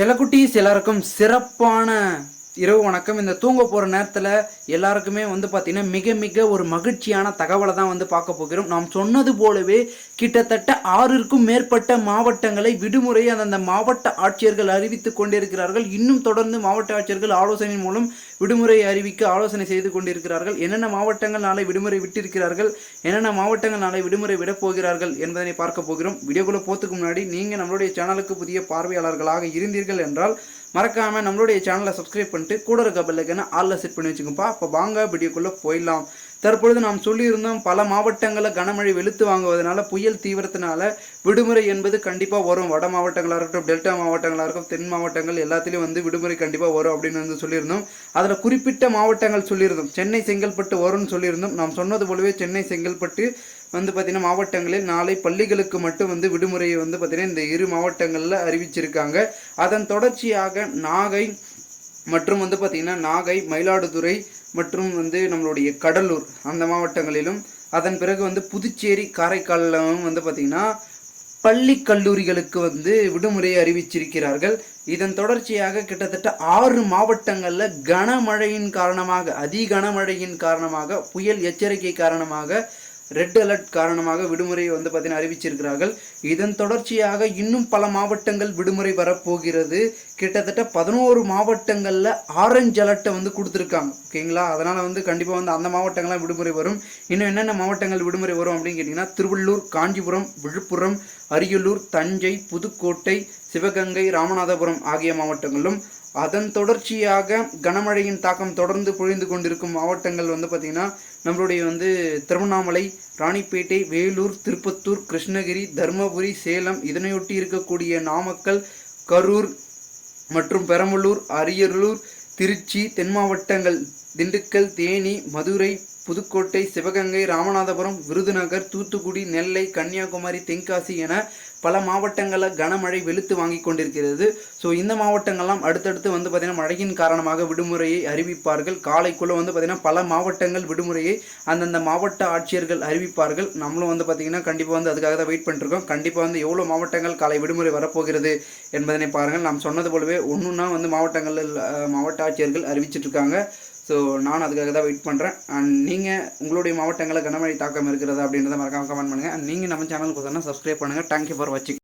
செல்லக்குட்டீஸ் எல்லாருக்கும் சிறப்பான இரவு வணக்கம். இந்த தூங்க போகிற நேரத்தில் எல்லாருக்குமே வந்து பார்த்திங்கன்னா மிக மிக ஒரு மகிழ்ச்சியான தகவலை தான் வந்து பார்க்க போகிறோம். நாம் சொன்னது போலவே கிட்டத்தட்ட ஆறிற்கும் மேற்பட்ட மாவட்டங்களை விடுமுறை அந்தந்த மாவட்ட ஆட்சியர்கள் அறிவித்து கொண்டிருக்கிறார்கள். இன்னும் தொடர்ந்து மாவட்ட ஆட்சியர்கள் ஆலோசனை மூலம் விடுமுறை அறிவிக்க ஆலோசனை செய்து கொண்டிருக்கிறார்கள். என்னென்ன மாவட்டங்கள் நாளை விடுமுறை விட்டிருக்கிறார்கள்? என்னென்ன மாவட்டங்கள் நாளை விடுமுறை விடப் போகிறார்கள் என்பதனை பார்க்க போகிறோம். வீடியோக்குள்ளே போகிறதுக்கு முன்னாடி நீங்கள் நம்மளுடைய சேனலுக்கு புதிய பார்வையாளர்களாக இருந்தீர்கள் என்றால் மறக்காமல் நம்மளுடைய சேனலை சப்ஸ்கிரைப் பண்ணிட்டு கூட இருக்க பெல்லைக்கான ஆளில் செட் பண்ணி வச்சுக்கோப்பா அப்போ வாங்க வீடியோக்குள்ளே போயிடலாம். தற்பொழுது நாம் சொல்லியிருந்தோம் பல மாவட்டங்களில் கனமழை வெளுத்து வாங்குவதனால புயல் தீவிரத்தினால விடுமுறை என்பது கண்டிப்பாக வரும். வட மாவட்டங்களாக இருக்கட்டும் டெல்டா மாவட்டங்களாக இருக்கட்டும் தென் மாவட்டங்கள் எல்லாத்துலேயும் வந்து விடுமுறை கண்டிப்பாக வரும் அப்படின்னு வந்து சொல்லியிருந்தோம். அதில் குறிப்பிட்ட மாவட்டங்கள் சொல்லியிருந்தோம். சென்னை செங்கல்பட்டு வரும்னு சொல்லியிருந்தோம். நாம் சொன்னது போலவே சென்னை செங்கல்பட்டு வந்து பார்த்திங்கன்னா மாவட்டங்களில் நாளை பள்ளிகளுக்கு மட்டும் வந்து விடுமுறையை வந்து பார்த்திங்கன்னா இந்த இரு மாவட்டங்களில் அறிவிச்சிருக்காங்க. அதன் தொடர்ச்சியாக நாகை மற்றும் வந்து பார்த்திங்கன்னா நாகை மயிலாடுதுறை மற்றும் வந்து நம்மளுடைய கடலூர் அந்த மாவட்டங்களிலும் அதன் பிறகு வந்து புதுச்சேரி காரைக்காலிலும் வந்து பார்த்திங்கன்னா பள்ளி கல்லூரிகளுக்கு வந்து விடுமுறை அறிவிச்சிருக்கிறார்கள். இதன் தொடர்ச்சியாக கிட்டத்தட்ட ஆறு மாவட்டங்களில் கனமழையின் காரணமாக அதி கனமழையின் காரணமாக புயல் எச்சரிக்கை காரணமாக ரெட் அலர்ட் காரணமாக விடுமுறை வந்து பார்த்தீங்கன்னா அறிவிச்சிருக்கிறார்கள். இதன் தொடர்ச்சியாக இன்னும் பல மாவட்டங்கள் விடுமுறை வரப்போகிறது. கிட்டத்தட்ட பதினோரு மாவட்டங்களில் ஆரஞ்சு அலர்ட்டை வந்து கொடுத்துருக்காங்க. ஓகேங்களா அதனால் வந்து கண்டிப்பாக வந்து அந்த மாவட்டங்கள்லாம் விடுமுறை வரும். இன்னும் என்னென்ன மாவட்டங்கள் விடுமுறை வரும் அப்படின்னு கேட்டிங்கன்னா திருவள்ளூர் காஞ்சிபுரம் விழுப்புரம் அரியலூர் தஞ்சை புதுக்கோட்டை சிவகங்கை ராமநாதபுரம் ஆகிய மாவட்டங்களும் அதன் தொடர்ச்சியாக கனமழையின் தாக்கம் தொடர்ந்து பொழிந்து கொண்டிருக்கும் மாவட்டங்கள் வந்து பார்த்திங்கன்னா நம்மளுடைய வந்து திருவண்ணாமலை ராணிப்பேட்டை வேலூர் திருப்பத்தூர் கிருஷ்ணகிரி தருமபுரி சேலம் இதனையொட்டி இருக்கக்கூடிய நாமக்கல் கரூர் மற்றும் பெரம்பலூர் அரியலூர் திருச்சி தென் மாவட்டங்கள் திண்டுக்கல் தேனி மதுரை புதுக்கோட்டை சிவகங்கை ராமநாதபுரம் விருதுநகர் தூத்துக்குடி நெல்லை கன்னியாகுமரி தென்காசி என பல மாவட்டங்களில் கனமழை வெளுத்து வாங்கி கொண்டிருக்கிறது. ஸோ இந்த மாவட்டங்கள்லாம் அடுத்தடுத்து வந்து பார்த்திங்கன்னா மழையின் காரணமாக விடுமுறையை அறிவிப்பார்கள். காலைக்குள்ளே வந்து பார்த்திங்கன்னா பல மாவட்டங்கள் விடுமுறையை அந்தந்த மாவட்ட ஆட்சியர்கள் அறிவிப்பார்கள். நம்மளும் வந்து பார்த்திங்கன்னா கண்டிப்பாக வந்து அதுக்காக தான் வெயிட் பண்ணிருக்கோம். கண்டிப்பாக வந்து எவ்வளோ மாவட்டங்கள் காலை விடுமுறை வரப்போகிறது என்பதனை பாருங்கள். நாம் சொன்னது போலவே ஒன்றுன்னா வந்து மாவட்டங்களில் மாவட்ட ஆட்சியர்கள் அறிவிச்சிட்டு இருக்காங்க. ஸோ நான் அதுக்காக தான் வெயிட் பண்ணுறேன் அண்ட் நீங்கள் உங்களுடைய மாவட்டங்களில் கனமழை தாக்கம் இருக்கிறதா அப்படின்றத மறக்காமல் கமெண்ட் பண்ணுங்கள் அண்ட் நீங்கள் நம்ம சேனலுக்கு பார்த்தோன்னா சப்ஸ்கிரைப் பண்ணுங்கள் தேங்க்யூ ஃபார் வாட்சிங்